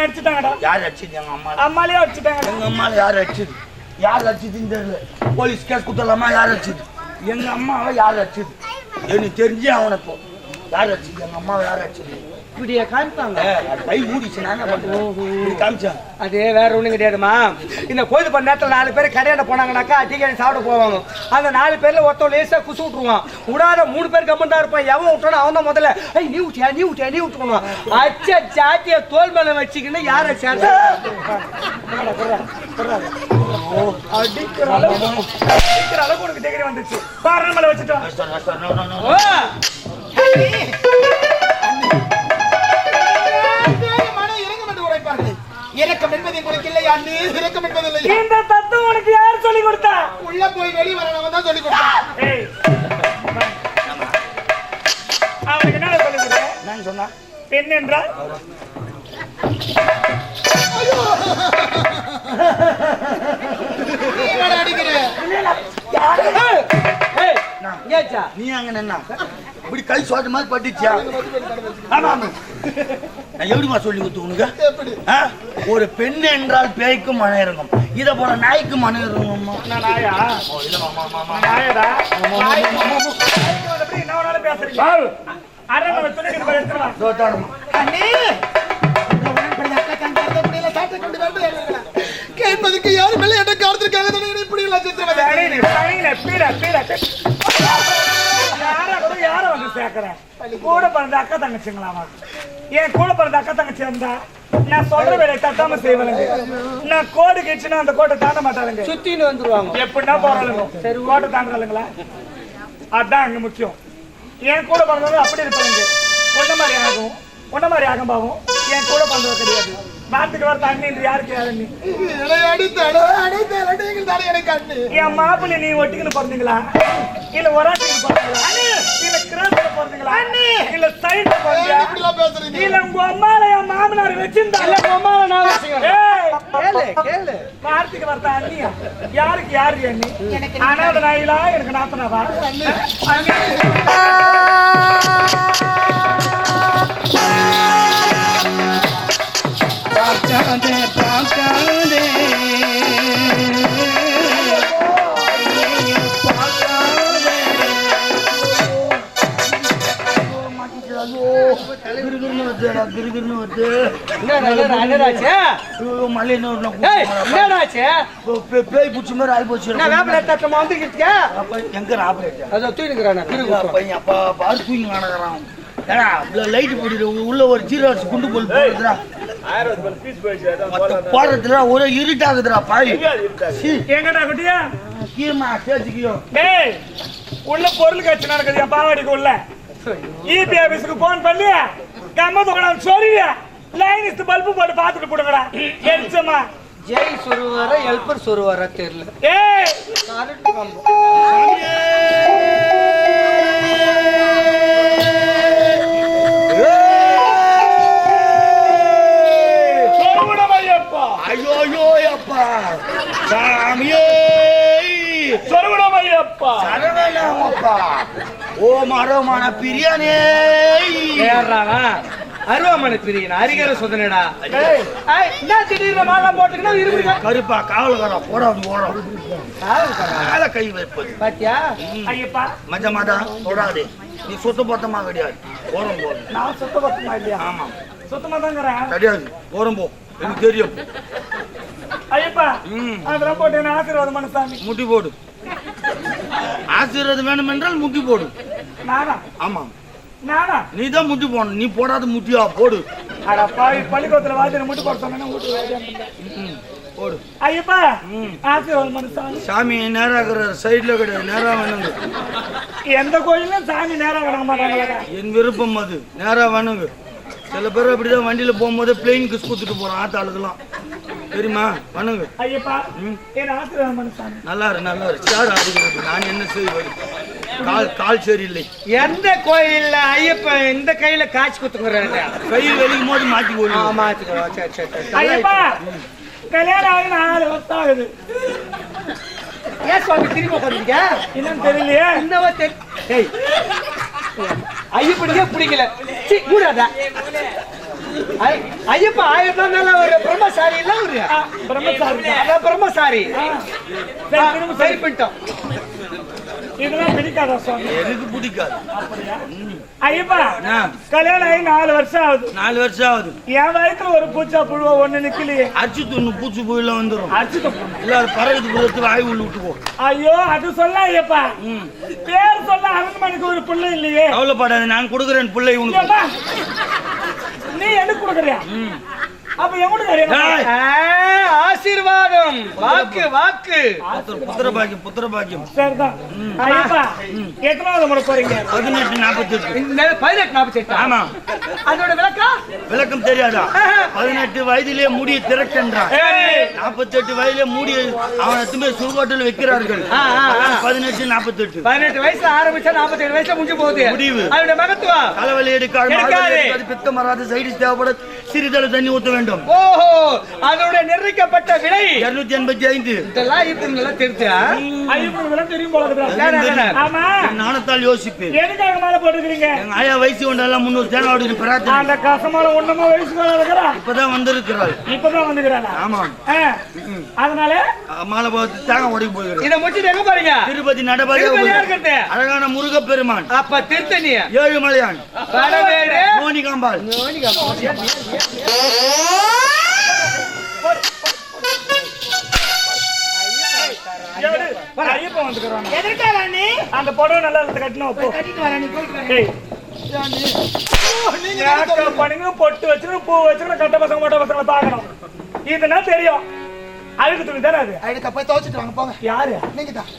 என்ன அடிச்சுட்டாங்கடா யார் அடிச்சது எங்க அம்மா அம்மாலே அடிச்சுட்டாங்க எங்க அம்மாவை யார் அடிச்சது யார் அடிச்சதுன்னு தெரியல போலீஸ் கேஸ் குத்தலாமா யார் அடிச்சது எங்க அம்மாவை யார் அடிச்சது எனக்கு தெரிஞ்சு அவனை இப்போ யார் அடிச்சது எங்க அம்மாவை யார் அடிச்சது இப்படியே காமிப்பாங்க. கை மூடிச்சு இப்படி காமிச்சேன் அது வேற ஒண்ணும் கிடையாதுமா. இந்த கோயில் பண்ண நேரத்துல நாலு பேர் கடையாண்ட போனாங்கனாக்கா டிக்கெட் சாப்பிட போவாங்க. அந்த நாலு பேர்ல ஒருத்தன் லேசா குசு விட்டுருவான். விடாத மூணு பேர் கம்மன் தான் இருப்பான். எவன் விட்டானோ அவன் தான் முதல்ல. ஐய் நீ விட்டியா நீ விட்டியா நீ விட்டுக்கணும் அச்ச சாட்டிய தோல் மேல வச்சுக்கின்னு யாரை சேர்ந்த? அடிக்கிற அளவுக்கு அடிக்கிற அளவுக்கு உனக்கு டிகிரி வந்துச்சு. பாரு மேல வச்சுட்டோம். இறக்கம் என்பது உங்களுக்கு இல்லையா? நீ இறக்கம் என்பது இல்லையா இந்த தத்துவம் உனக்கு யார் சொல்லி கொடுத்தா? உள்ள போய் வெளியே வரவங்க தான் சொல்லி கொடுத்தான். ஏய். அவனுக்கு என்ன சொல்லி கொடுத்த? என்னன்னு சொன்னா? பெண் என்றால் நீ என்னடா அடிக்கிற? ஏச்சா நீ அங்க நின்னா. இப்படி கை சோட்ட மாதிரி பட்டுச்சியா? ஆமா நான் எப்படிமா சொல்லி கொடுத்து உனக்கு? ஒரு பெண் என்றால் பேய்க்கும் மன இறங்கும். இத போல நாய்க்கு மன இறங்குமா நாயா? நாயடா? பேசுறீங்க? கேட்பதற்கு யாரும் இல்லை என்ற காலத்திற்காக இப்படி. யாரை கூட யாரை வந்து சேர்க்கிறேன்? கூட பிறந்த அக்கா தங்கச்சிங்களாமா? என் கூட பிறந்த அக்கா தங்கச்சி இருந்தா நான் சொல்ற வேலையை தட்டாம செய்வேனுங்க நான் கோடு கிச்சுன்னா அந்த கோட்டை தாண்ட மாட்டாளுங்க. சுத்தின்னு வந்துருவாங்க. எப்படின்னா போறாளுங்க. சரி கோட்டை அதான் அங்க முக்கியம். என் கூட பிறந்தவங்க அப்படி இருப்பாங்க ஒன்ன மாதிரி ஆகும். ஒன்ன மாதிரி ஆகும் பாவம். என் கூட பிறந்தவங்க கிடையாது. நாட்டுக்கு வர தண்ணி யாருக்கு யாரு நீ விளையாடி தடோ அடைத்த நீங்கள் தானே எனக்கு கண்ணு? என் மாப்பிள்ளை நீ ஒட்டிக்கின்னு பிறந்தீங்களா? இல்ல ஒராட்டிக்கு பிறந்தீங்களா? இல்ல கிராஸ்ல பிறந்தீங்களா? இல்ல சைடுல பிறந்தீங்களா? இப்படி எல்லாம் பேசுறீங்க. இல்ல உங்க அம்மால என் மாமனார் வச்சிருந்தா இல்ல அம்மாவை நான் வச்சுக்கிறேன் ஏய், கேளு கேளு. கார்த்திக் வரதா அண்ணியா யாருக்கு யாரு அண்ணி நாயிலா? எனக்கு நாத்தனாவா? அண்ணி. போ- பே- பேய் பிடிச்ச மாதிரி ஆகி போச்சு எங்க பையன் அப்பா பாரு தூங்கி காணக்கிறான் ஏடா லைட் போட்டு உள்ள ஒரு ஜீரோ குண்டு போல் போடுறதுடா போடுறதுல ஒரே இருட்டாகுதுடா பாய் சீ, எங்கடா குட்டியா? கீழமா சேர்த்துக்கியோ டேய் உள்ள பொருள் கட்சி நடக்குது என் பாவாடிக்கு உள்ள. இபி ஆபீஸ்க்கு போன் பண்ணி. கம்ம துக்கணும் சொல்லியா லைன் இஸ்து பல்பு போட்டு பார்த்துட்டு போடுங்கடா. வெளிச்சமா ஜெய் சொருவாரா ஹெல்பர் சொருவாரா தெரியல. ஏய். கம்பம் சரவணாமப்பா ஓ மரமான பிரியாணே. அருவாமனை பிரியனா அரிகர சொதனடா. என்ன திடீர்னு மாலாம் போட்டுக்கினா இருமுடிக்கா கருப்பா காவலகாரா போடா ஓடம் மேல கை வைப்பது. பாத்தியா? ஐயப்பா. மஜ மாதா தொடாதே. நீ சுத்த பத்தமா கிடையாது. ஓரம் போதும் நான் சுத்த பத்தமா இல்லையா? ஆமா. சுத்தமா தாங்கிறேன். கிடையாது. ஓரம் போ. எனக்கு தெரியும். ஐயப்பா. அதெல்லாம் போட்டு ஆசீர்வாதம் பண்ண சாமி. முட்டி போடு. ஆசீர்வாதம் வேணும் என்றால் முட்டி போடு. ஆமா. நீ தான் முட்டி போடணும். நீ போடாத முட்டியா? போடு. பள்ளிக்கூடத்துல வாத்தியார் முட்டு போட சொன்னா போடு ஐயப்பா சாமி. சாமி நேரா இருக்கிற சைடுல கிடையாது நேரா வேணுங்க. எந்த கோயிலும் சாமி நேரம் கிடக்க மாட்டாங்களா என் விருப்பம் அது. நேரா வேணுங்க. சில பேர் அப்படிதான் வண்டியில போகும்போது பிளெயின் கிஸ் குத்துட்டு போறான். ஆத்த தெரியுமா வேணுங்க. ஐயப்பா என்ன ஆசீர்வாதம் பண்ண சாமி நல்லா இரு நல்லா இரு சேர் ஆடுகிறது நான் என்ன செய்வது கால் கால் சரியில்லை எந்த கோயில்ல ஐயப்பன் இந்த கையில காய்ச்சி குத்துங்கிறாரு கை வெளிக்கும் போது மாட்டி போடுவோம் ஆமா சரி சரி சரி. ஐயப்பா கல்யாணம் ஆகி நாலு வருஷம் ஆகுது ஏன் சுவாமி திரும்பி உட்காந்துருக்க என்னன்னு தெரியலையே. என்னவா தெரி ஏய் ஐயப்பனுக்கே பிடிக்கல. சீ, மூடாத. ஐ- ஐயப்பா ஆயிரம் மேல ஒரு பிரம்மசாரி இல்ல ஒரு தான். அதான் பிரம்மசாரி. சரி, ஆ, திரும்ப சரி பண்ணிட்டோம் இதெல்லாம் பிடிக்காதா சுவாமி? எனக்கு பிடிக்காது? ஐயப்பா. கல்யாணம் ஆகி நாலு வருஷம் ஆகுது. நாலு வருஷம் ஆகுது. என் வயசுல ஒரு பூச்சா புழுவ ஒண்ணு நிக்கலையே. அச்சு துண்ணு பூச்சி போயெல்லாம் வந்துடும் போன இல்ல அது பறகுது போகிறது வாய் உள்ள விட்டுக்கோ. ஐயோ அது சொல்ல ஐயப்பா. பேர் சொல்ல அரண்மனைக்கு ஒரு பிள்ளை இல்லையே. கவலைப்படாத நான் கொடுக்குறேன் பிள்ளை உனக்கு நீ எனக்கு கொடுக்குறியா. அப்ப. ஆ, ஆசீர்வாதம். வாக்கு வாக்கு. புத்திர- பாக்கியம் புத்திர பாக்கியம் சரிதான் எத்தனாவது முறை போறீங்க? பதினெட்டு நாற்பத்தெட்டு இந்த பதினெட்டு நாற்பத்தி எட்டு ஆமா. அதோட விளக்கம் விளக்கம் தெரியாதா? பதினெட்டு வயதிலே முடிய திறக்கின்றான் நாற்பத்தெட்டு வயதிலே மூடி அவனை திரும்ப சுடுகாட்டில் வைக்கிறார்கள். ஆ, ஆ, ஆ. பதினெட்டு பதினெட்டு வயசுல ஆரம்பிச்சா நாற்பத்தி ஏழு வயசுல முடிஞ்சு போகுது. முடிவு. அதோட மகத்துவம்? தலைவலி எடுக்காது. பித்தம் வராது. சைடு தேவைப்பட சிறிதளவு தண்ணி ஊத்த வேண்டும். ஓஹோ அதோட நிர்ணயிக்கப்பட்ட விலை இருநூத்தி எண்பத்தி ஐந்து. இதெல்லாம் இப்ப நல்லா தெரிஞ்சா தெரியும். ஆமா. நாணத்தால் யோசிப்பேன். எதுக்காக மேல போட்டுக்கிறீங்க எங்க ஆயா வயசு கொண்டெல்லாம் முன்னூறு தேங்காய் பிரார்த்தனை. அந்த கசமால ஒண்ணுமா இருக்கிறா? இப்பதான் வந்திருக்கிறாள். இப்பதான் வந்துக்கிறானா ஆமாம் அதனால? மாலை பார்த்து தேங்காய் உடைக்க போகிறேன் இத முடிச்சுட்டு எங்க போறீங்க? திருப்பதி. இருக்கிறது அழகான முருகப்பெருமான். அப்ப திருத்தணி ஏழுமலையான். வடவேடு. மோனிகாம்பாள். எவரு? ஐயப்பன் வந்துக்கிறானா எதற்காக நீ அந்த புடவை நல்லா இருந்து கட்டணும் கட்டிட்டு வர நீ போயிட்டு பண்ணிங்க பொட்டு வச்சுக்கணும் பூ வச்சுக்கணும் கட்ட பசங்க மொட்டை பசங்களை பார்க்கணும். இதுனா தெரியும். அழுக்கு துணி தானே அது? அழுக்க போய் துவைச்சிட்டு வாங்க போங்க. யாரு? நீங்க தான்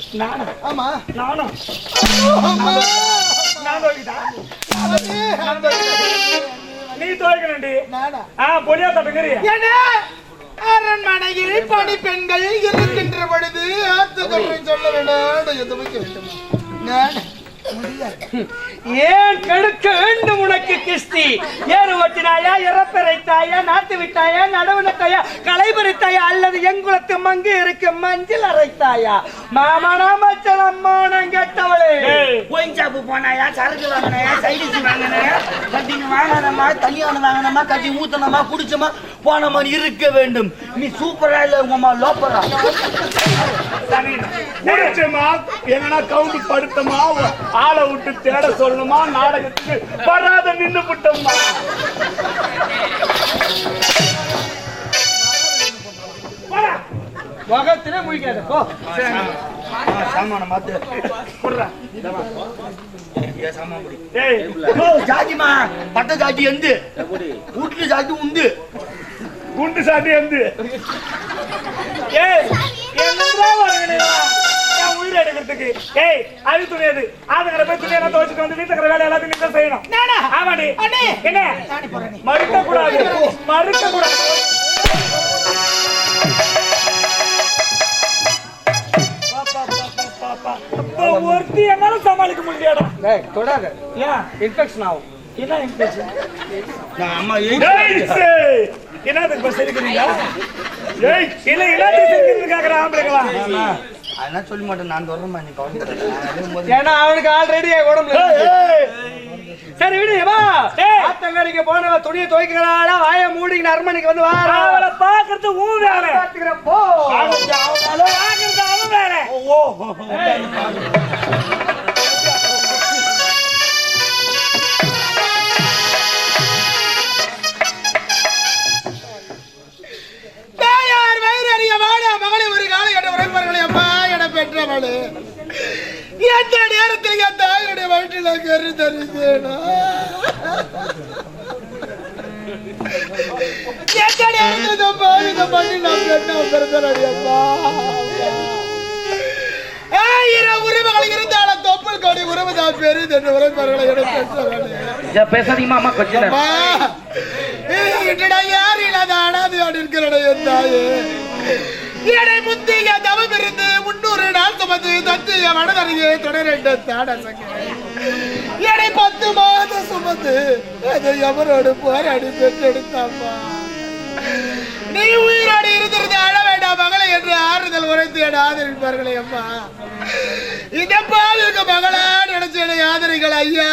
ஆமா. நான்? துவைக்கிட்டா அது, நீ துவைக்கணும்டி. ஆ பொடியா தட்டுங்கிறிய அரண்மனையில் பணி பெண்கள் இருக்கின்ற பொழுது ஆத்துக்கொன்றை சொல்ல வேண்டாம் எது வைக்க வேண்டுமா நான்? ஏன் கெடுக்க வேண்டும் உனக்கு கிஸ்தி? ஏறு ஓட்டினாயா இறப்பிறைத்தாயா நாட்டு விட்டாயா நடவு நட்டாயா களை பறித்தாயா அல்லது எங்குளத்து மங்கு இருக்கு மஞ்சள் அரைத்தாயா? மாமனா மச்சன் அம்மானம் கெட்டவளே. ஒயின் ஷாப்பு போனாயா சரக்கு வாங்கினாயா சைடிஸ் வாங்கினாயா? கட்டிங்க வாங்கினமா தனியான வாங்கினமா கட்டி ஊத்தனமா குடிச்சமா போனமா இருக்க வேண்டும். நீ சூப்பரா இல்ல உங்கம்மா லோப்பரா? என்னன்னா கவுண்ட் படுத்தமா? ஆளை விட்டு தேட சொல்லணுமா? நாடகத்துக்கு வராத நின்னு விட்டோம்மா. முகத்திலே முழிக்காத போ. சாமான மாத்து. ஜாதிமா பட்ட ஜாதி எந்து? வீட்டுல ஜாதி உண்டு. குண்டு சாட்டி வந்து ஏய் என்னடா எடுக்கிறதுக்கு. ஏய் அது துணி அது அதுங்கிற போய் துணி எல்லாம் துவைச்சிட்டு வந்து வீட்டுல வேலை எல்லாத்தையும் நீ தான் செய்யணும். நானா? ஆமாடி. அண்ணே. என்ன. மறுக்க கூடாது மறுக்க கூடாது ஒருத்தி என்னால சமாளிக்க முடியாடா டேய் தொடாத. ஏன்? இன்ஃபெக்ஷன் ஆகும். என்ன இன்ஃபெக்ஷன் நான் அம்மா ஏய், என்னதுக்கு பஸ் இருக்கிறீங்களா ஏய் இல்ல எல்லாத்தையும் செஞ்சுட்டு கேக்குற ஆம்பளைங்களா அதெல்லாம் சொல்ல மாட்டேன். நான் தொடரமா நீ கவனிக்கிறேன் ஏன்னா அவனுக்கு ஆல்ரெடி உடம்புல. சரி விடு வா. ஆத்தங்கரைக்கு போனவ துணியை துவைக்கிறாளா வாய மூடிக்கிட்டு அரண்மனைக்கு வந்து வாரா. அவளை பாக்குறது ஊன் வேலை. பாத்துக்கிறேன் போ. பாக்குறது அவன் வேலை, பாக்குறது உரைப்பார்களை பேசாதீங்கம்மா அம்மா கொஞ்சம் அம்மா, என்னடா யார் இல்லாத அனாதையோடு இருக்கிறடா என் தாயே. இடை முந்திய தவம் இருந்து முன்னூறு நாள் சுமந்து தத்திய மனதறிய தொடரண்ட தாட இடை பத்து மாதம் சுமந்து அதை எவரோடு போராடி பெற்றெடுத்தாம்மா நீ உயிரோடு இருந்திருந்து அழ வேண்டாம் மகளை என்று ஆறுதல் உரைத்து என ஆதரிப்பார்களே அம்மா. இத பால் இருக்க மகளா நினைச்சேன் யாதனைகள் ஐயா.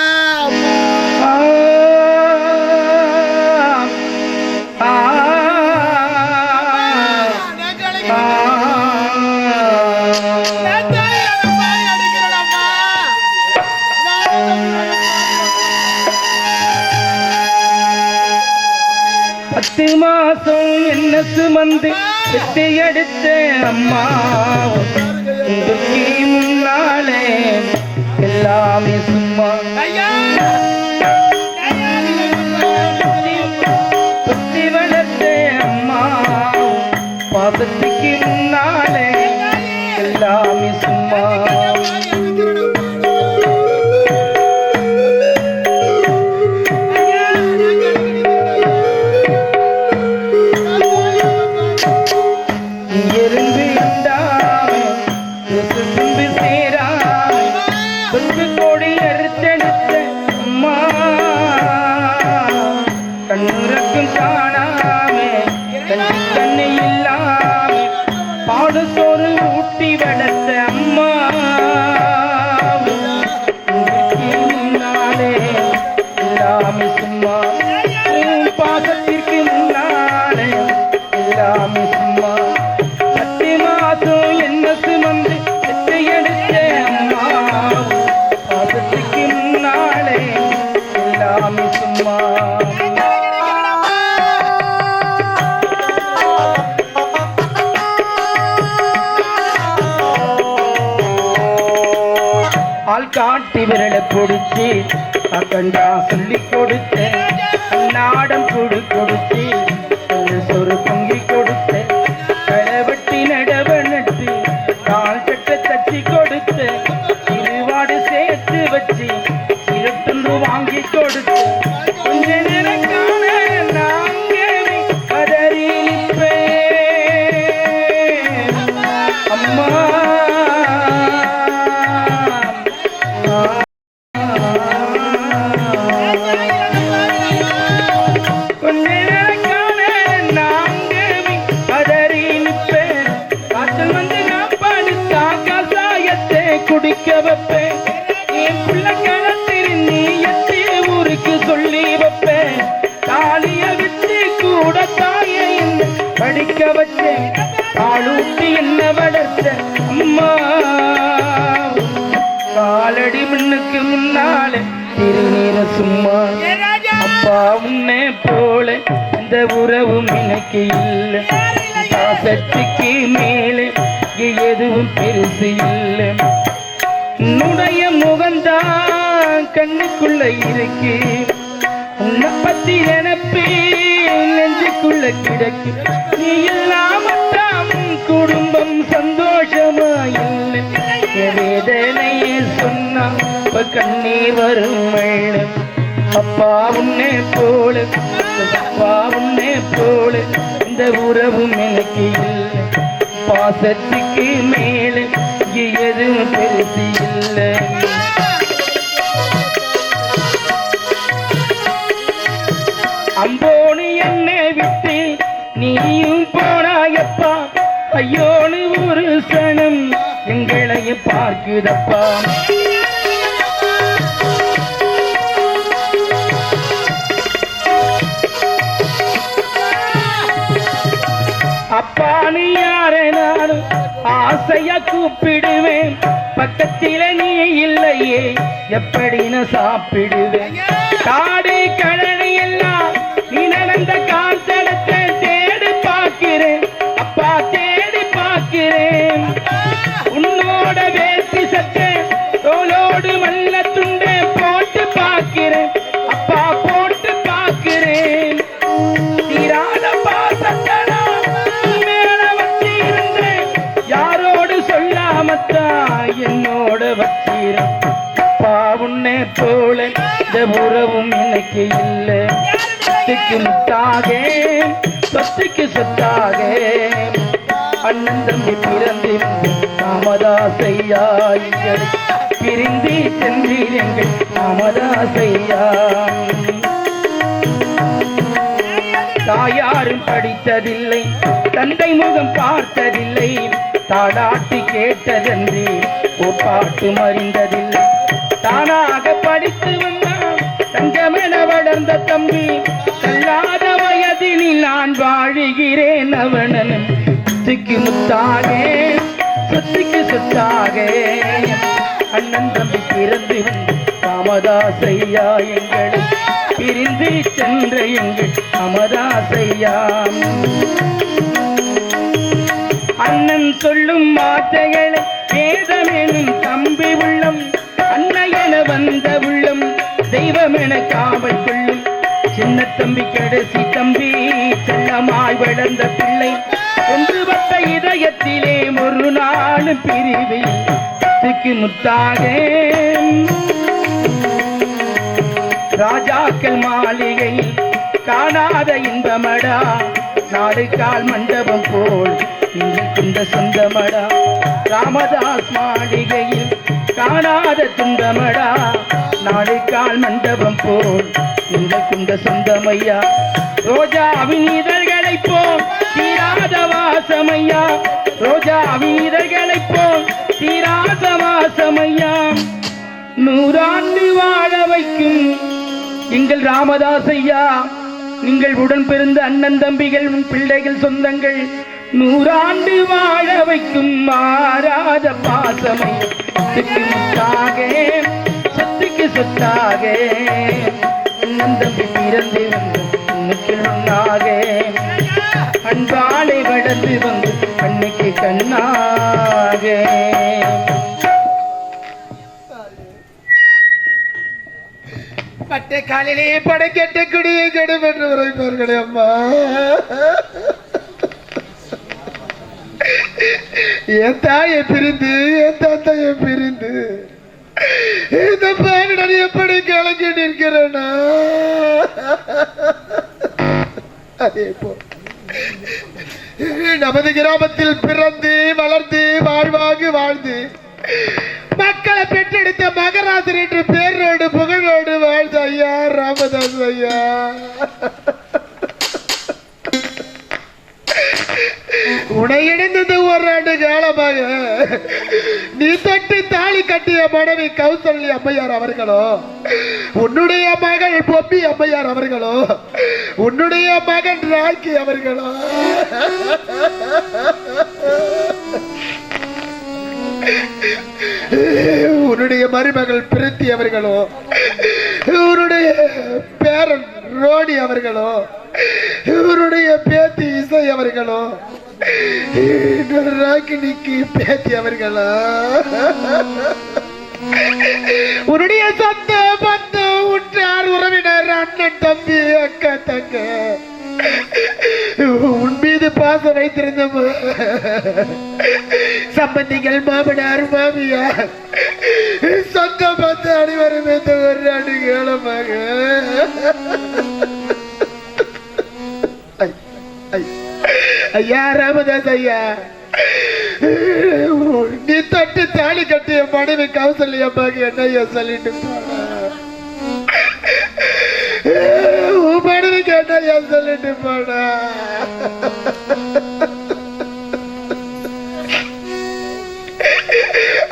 பத்து மாசம் என்ன சுமந்து வெட்டி அம்மா. எல்லாமே சும்மா சுத்தி வளர்த்த அம்மா பாசத்துக்கு முன்னாலே எல்லாமே பிடிச்சி அக்கண்டா சொல்லி கொடுத்து குடிக்க வைப்பேன் என் பிள்ளை களத்தில் நீ ஊருக்கு சொல்லி வைப்பேன் தாலிய விட்டு கூட தாயை படிக்க வச்சேன். ஆளூட்டி என்ன வளர்த்த அம்மா? காலடி மண்ணுக்கு முன்னாலே திருநீர சும்மா அப்பா உன்னை போல இந்த உறவும் எனக்கு இல்லை. பாசத்துக்கு மேலே எதுவும் பெருசு இல்லை. உன்னுடைய முகம்தான் கண்ணுக்குள்ள இருக்கு. உன்னை பத்தி நினைப்பு நெஞ்சுக்குள்ள கிடக்கு. நீ இல்லாம தான் குடும்பம் சந்தோஷமா இப்ப வரும் வெள்ளம். அப்பா உன்னே போல. அப்பா உன்னே போல. இந்த உறவும் எனக்கு இல்லை. பாசத்துக்கு மேலே. எதுவும் பெருசு இல்லை. அம்போனு என்னை விட்டு நீயும் போனாயப்பா. ஐயோனு ஒரு சனம். எங்களையும் பார்க்குதப்பா. அப்பா நீ யாரை நானும் ஆசையா கூப்பிடுவேன்? பக்கத்தில நீ இல்லையே எப்படி நான் சாப்பிடுவேன் காடு கடலை எல்லாம் நீ நடந்த காத்தடத்தை தோழன் இந்த உறவும் எனக்கு இல்லை. சொத்துக்கு முத்தாக சொத்துக்கு சொத்தாக. அண்ணன் தம்பி பிறந்து ராமதாசையா எங்கள் பிரிந்து சென்றீர் ராமதாசையா தாயாரும் படித்ததில்லை தந்தை முகம் பார்த்ததில்லை தாடாட்டி கேட்டதன்றி ஒரு பாட்டு மறிந்ததில்லை. தானாக படித்து வந்தான். தங்கமென வளர்ந்த தம்பி தள்ளாத வயதினில் நான் வாழுகிறேன் அவனன் சொத்துக்கு முத்தாக சொத்துக்கு சொத்தாக. அண்ணன் தம்பி பிறந்து வந்து ராமதாசையா எங்களை. பிரிந்து சென்ற எங்கள் அமதாசையா. அண்ணன் சொல்லும் வார்த்தைகளை வேதமெனும் தம்பி செல்லமாய் வளர்ந்த பிள்ளை ஒன்றுபட்ட இதயத்திலே ஒரு நாளும் பிரிவு முத்துக்கு முத்தாக ராஜாக்கள் மாளிகையில் காணாத இன்பமடா நாடு கால் மண்டபம் போல் இந்த சொந்தமடா. ராமதாஸ் மாளிகையில் காணாத துன்பமடா நாடு கால் மண்டபம் போல் இந்த துண்ட சொந்தமையா. ரோஜாவின் இதழ் போல் தீராத வாசமையா ரோஜாவின் இதழ்களைப் போல் தீராத வாசமையா நூறாண்டு வாழ வைக்கும் எங்கள் ராமதாசையா. நீங்கள் உடன் பிறந்த அண்ணன் தம்பிகள் பிள்ளைகள் சொந்தங்கள். நூறாண்டு வாழ வைக்கும் மாறாத பாசமை சொத்துக்கு முத்தாக சொத்துக்கு சொத்தாக. அண்ணன் தம்பி பிறந்து வந்து காலை ஒன்றாக வந்து கண்ணுக்கு கண்ணாக. பட்டை காலிலே கெட்ட குடியை கடும் என்று உரைப்பார்களே அம்மா. என் தாயை பிரிந்து என் தந்தையை பிரிந்து இந்த பயனுடன் எப்படி கலங்கி நிற்கிறேன்னா அதே போல். நமது கிராமத்தில் பிறந்து வளர்ந்து வாழ்வாக வாழ்ந்து மக்களை பெற்றெடுத்த மகராசன் என்று பேரோடு புகழோடு வாழ்ந்த ஐயா ராமதாஸ் ஐயா. உனை இணைந்தது ஒரு ஆண்டு காலமாக. நீ தொட்டு தாலி கட்டிய மனைவி கௌசல்யா அம்மையார் அவர்களோ? உன்னுடைய மகள் பொப்பி அம்மையார் அவர்களோ? உன்னுடைய மகன் ராக்கி அவர்களோ? உன்னுடைய மருமகள் பிரித்தி அவர்களோ? இவருடைய பேரன் ரோடி அவர்களோ? இவருடைய பேத்தி இசை அவர்களோ? இன்னொரு ராக்கினிக்கு பேத்தி உன்னுடைய சொந்த பந்து உற்றார் உறவினர் அண்ணன் தம்பி அக்கா தங்க. உன் மீது பாசம் வைத்திருந்த சம்பந்திகள் மாமனார் மாமியா சொந்த பந்து அனைவரும் இந்த ஒரு ஆண்டு காலமாக ஐயா ராமதாஸ் ஐயா. நீ தொட்டு தாலி கட்டிய மனைவி கௌசல்யம்மாக்கு என்ன ஐயா சொல்லிட்டு போனா உன் மனைவிக்கு என்ன ஐயா சொல்லிட்டு போனா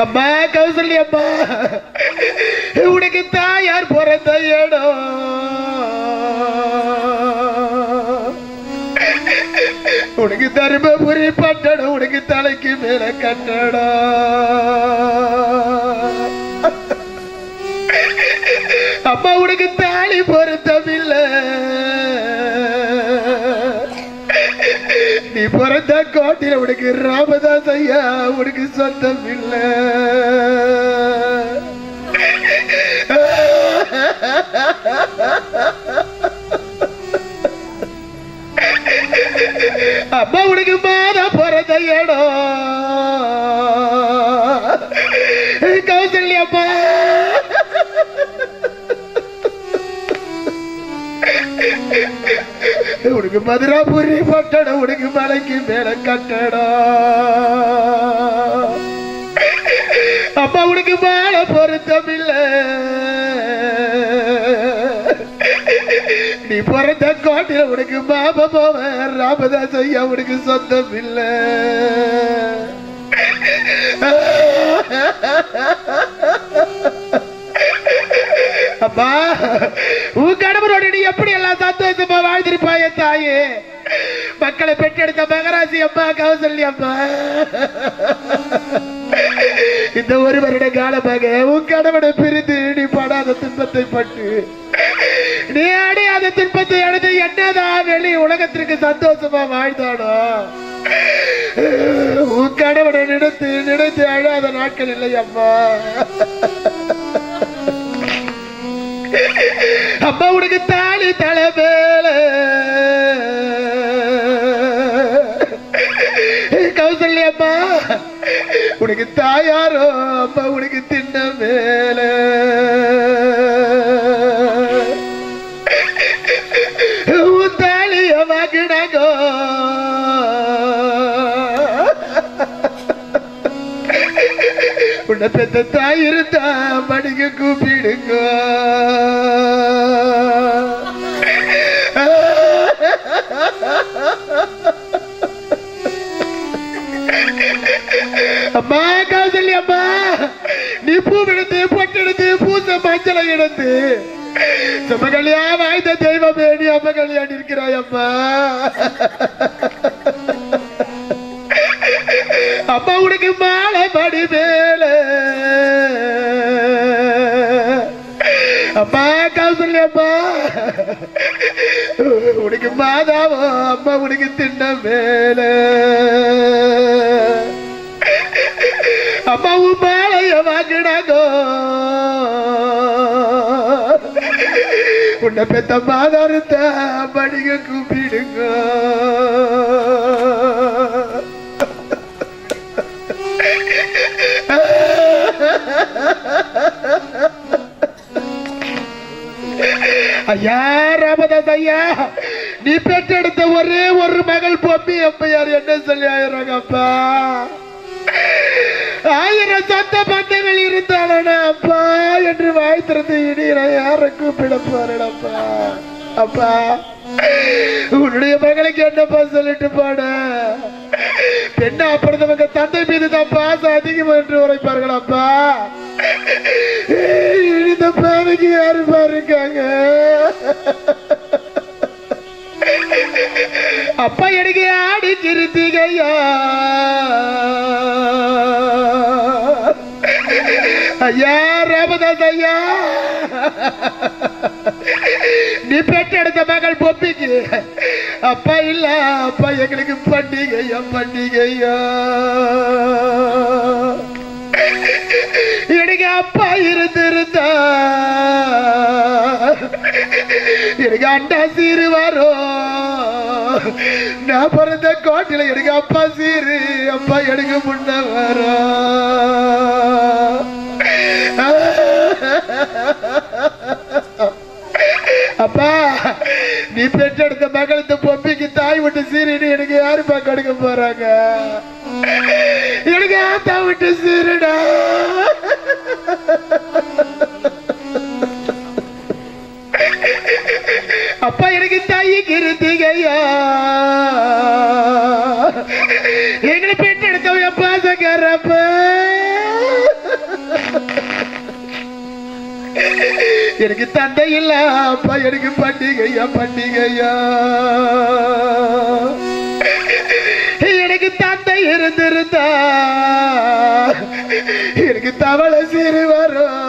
அம்மா கௌசல்யா அம்மா. உனக்கு தாயார் பிறந்த ஏடோ உனக்கு தருமபுரி பட்டணம் உனக்கு தலைக்கு மேல கட்டடம் அம்மா உனக்கு தாலி பொருத்தமில்ல. நீ பிறந்த கோட்டில உனக்கு ராமதாஸ் ஐயா உனக்கு சொந்தம் இல்லை அம்மா உனக்கு மாத பிறந்த இடம் கௌசல்யாப்பா உனக்கு மதுராபுரி பட்டடம் உனக்கு மலைக்கு மேல கட்டடம் அப்பா உனக்கு மேல பொருத்தம் நீ பிறந்த காட்டில உனக்கு மாமா போவன் ராமதாஸ் ஐயா உனக்கு சொந்தம் இல்ல அப்பா உன் கணவரோட நீ எப்படி எல்லாம் சந்தோஷமா வாழ்ந்திருப்பாய தாயே? மக்களை பெற்றெடுத்த மகராசி அம்மா கௌசல்யா அம்மா இந்த ஒரு வருட காலமாக உன் கணவனை பிரிந்து நீ படாத துன்பத்தை பட்டு நீ அந்த துன்பத்தை அடைந்து என்னதான் வெளி உலகத்திற்கு சந்தோஷமா வாழ்ந்தானோ? உன் கடவுளை நினைத்து நினைத்து அழாத நாட்கள் இல்லை அம்மா. அம்மா உனக்கு தாலி தலை மேல. கௌசல்யம்மா உனக்கு தாயாரோ? அம்மா உனக்கு தின்ன மேல. உன்னை பெத்த தாய் இருந்தா கூப்பிடுங்க. அம்மா காசல்லி அம்மா. நீ பூ எடுத்து பொட்டு எடுத்து பூச மஞ்சளை எடுத்து. சுமகலியா வாய்ந்த தெய்வமே நீ அம்மகலியா நிற்கிறாய் அம்மா. அப்பா உனக்கு மாலை படி மேல. அப்பா கௌசல்யா உனக்கு மாதாவோ அம்மா உனக்கு தின்ன மேல. அப்பா உன் மாலைய வாங்கினாங்கோ. உன்னை பெத்த மாதாரத்தை படிக்க கூப்பிடுங்க. ஐயா ராமதாஸ் ஐயா நீ பெற்றெடுத்த ஒரே ஒரு மகள் பொம்மி எப்பயார் என்ன சொல்லி ஆயிரங்கப்பா? ஆயிரம் சொந்த பந்தங்கள் இருந்தாலும் அப்பா என்று வாய்த்திருந்து திறந்து இனி யாரை கூப்பிட அப்பா உன்னுடைய மகளுக்கு என்னப்பா சொல்லிட்டு போன? பெண்ணா பிறந்தவங்க தந்தை மீது தான் பாசம் அதிகமாக என்று உரைப்பார்கள் அப்பா இந்த பேனுக்கு யாரு பாருக்காங்க? அப்பா எனக்கு ஆடி கிருத்திகையா ஐயா ராமதாஸ் ஐயா. நீ பெற்றெடுத்த மகள் பொப்பிக்கு. அப்பா இல்ல அப்பா எங்களுக்கு பண்டிகையா பண்டிகையா. எனக்கு அப்பா இருந்திருந்தா. எனக்கு அண்டா சீரு வரும் நான் பிறந்த கோட்டில எனக்கு அப்பா சீரு அப்பா எனக்கு முன்ன வரும் அப்பா நீ பெற்றெடுத்த மகள் இந்த பொம்பிக்கு தாய் விட்டு சீரின்னு எனக்கு யாருப்பா கொடுக்க போறாங்க? எனக்கு ஆத்தா விட்டு சீருடா. கிருத்திகையா எங்களை பெற்றெடுத்தவங்க பாசக்காரப்ப. எனக்கு தந்தை இல்ல அப்பா எனக்கு பண்டிகையா பண்டிகையா எனக்கு தந்தை இருந்திருந்தா. எனக்கு தவளை சிறு வரும்.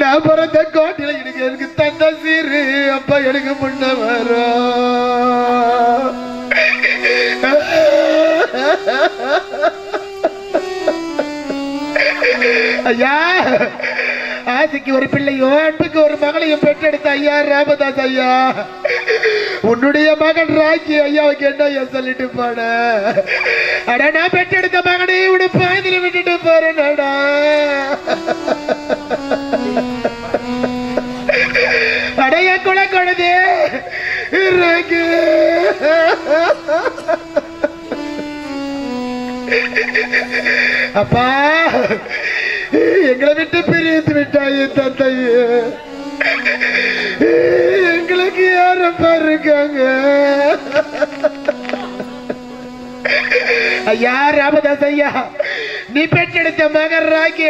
நான் பிறந்த கோட்டில எனக்கு எனக்கு தந்த சீரு. அப்பா எனக்கு முன்ன வரும் ஐயா ஆசைக்கு ஒரு பிள்ளையும் அன்புக்கு ஒரு மகளையும் பெற்றெடுத்த ஐயா ராமதாஸ் ஐயா. உன்னுடைய மகன் ராக்கி ஐயாவுக்கு என்ன ஐயா சொல்லிட்டு போன? அட நான் பெற்றெடுத்த மகனை உடு பாதியில விட்டுட்டு போறேன்டா. குல கொழுது. ராக்கி அப்பா எங்களை விட்டு பிரித்து விட்டாய் தந்தையே. எங்களுக்கு யாரப்பா இருக்காங்க ஐயா ராமதாஸ் ஐயா நீ பெற்றெடுத்த மகன் ராக்கி